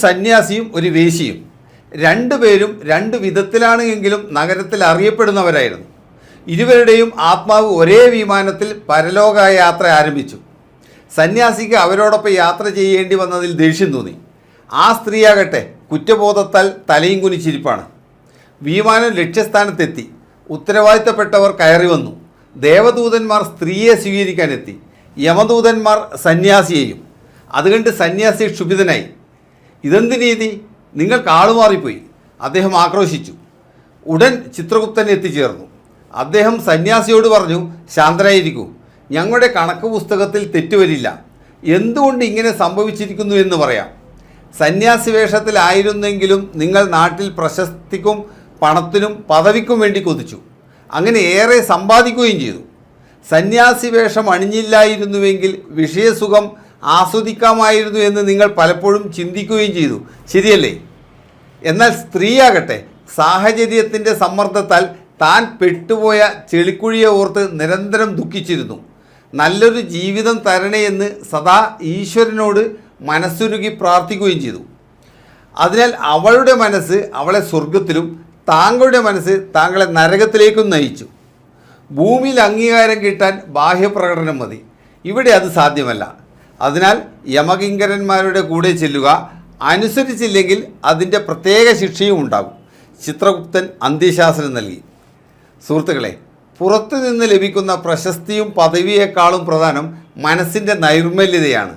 സന്യാസിയും ഒരു വേശിയും. രണ്ടുപേരും രണ്ട് വിധത്തിലാണ് എങ്കിലും നഗരത്തിൽ അറിയപ്പെടുന്നവരായിരുന്നു. ഇരുവരുടെയും ആത്മാവ് ഒരേ വിമാനത്തിൽ പരലോക യാത്ര ആരംഭിച്ചു. സന്യാസിക്ക് അവരോടൊപ്പം യാത്ര ചെയ്യേണ്ടി വന്നതിൽ ദേഷ്യം തോന്നി. ആ സ്ത്രീയാകട്ടെ കുറ്റബോധത്താൽ തലയും കുനിച്ചിരിപ്പാണ്. വിമാനം ലക്ഷ്യസ്ഥാനത്തെത്തി. ഉത്തരവാദിത്തപ്പെട്ടവർ കയറി വന്നു. ദേവദൂതന്മാർ സ്ത്രീയെ സ്വീകരിക്കാനെത്തി. യമദൂതന്മാർ സന്യാസിയെയും. അതുകൊണ്ട് സന്യാസി ക്ഷുഭിതനായി. ഇതെന്ത് നീതി നിങ്ങൾക്ക് ആളുമാറിപ്പോയി അദ്ദേഹം ആക്രോശിച്ചു. ഉടൻ ചിത്രഗുപ്തൻ എത്തിച്ചേർന്നു. അദ്ദേഹം സന്യാസിയോട് പറഞ്ഞു ശാന്തരായിരിക്കൂ. ഞങ്ങളുടെ കണക്ക് പുസ്തകത്തിൽ തെറ്റുവരില്ല. എന്തുകൊണ്ട് ഇങ്ങനെ സംഭവിച്ചിരിക്കുന്നു എന്ന് പറയാം. സന്യാസി വേഷത്തിലായിരുന്നെങ്കിലും നിങ്ങൾ നാട്ടിൽ പ്രശസ്തിക്കും പണത്തിനും പദവിക്കും വേണ്ടി കൊതിച്ചു. അങ്ങനെ ഏറെ സമ്പാദിക്കുകയും ചെയ്തു. സന്യാസി വേഷം അണിഞ്ഞില്ലായിരുന്നുവെങ്കിൽ വിഷയസുഖം ആസ്വദിക്കാമായിരുന്നു എന്ന് നിങ്ങൾ പലപ്പോഴും ചിന്തിക്കുകയും ചെയ്തു. ശരിയല്ലേ? എന്നാൽ സ്ത്രീയാകട്ടെ സാഹചര്യത്തിന്റെ സമ്മർദ്ദത്താൽ താൻ പെട്ടുപോയ ചെളിക്കുഴിയെ ഓർത്ത് നിരന്തരം ദുഃഖിച്ചിരുന്നു. നല്ലൊരു ജീവിതം തരണേ എന്ന് സദാ ഈശ്വരനോട് മനസ്സുരുകി പ്രാർത്ഥിക്കുകയും ചെയ്തു. അതിനാൽ അവളുടെ മനസ്സ് അവളെ സ്വർഗത്തിലും താങ്കളുടെ മനസ്സ് താങ്കളെ നരകത്തിലേക്കും നയിച്ചു. ഭൂമിയിൽ അംഗീകാരം കിട്ടാൻ ബാഹ്യപ്രകടനം മതി. ഇവിടെ അത് സാധ്യമല്ല. അതിനാൽ യമകിങ്കരന്മാരുടെ കൂടെ ചെല്ലുക അനുസരിച്ചില്ലെങ്കിൽ അതിന്റെ പ്രത്യേക ശിക്ഷയും ഉണ്ടാകും. ചിത്രഗുപ്തൻ അന്ത്യശാസനം നൽകി. സുഹൃത്തുക്കളെ പുറത്തു നിന്ന് ലഭിക്കുന്ന പ്രശസ്തിയും പദവിയേക്കാളും പ്രധാനം മനസ്സിന്റെ നൈർമല്യതയാണ്.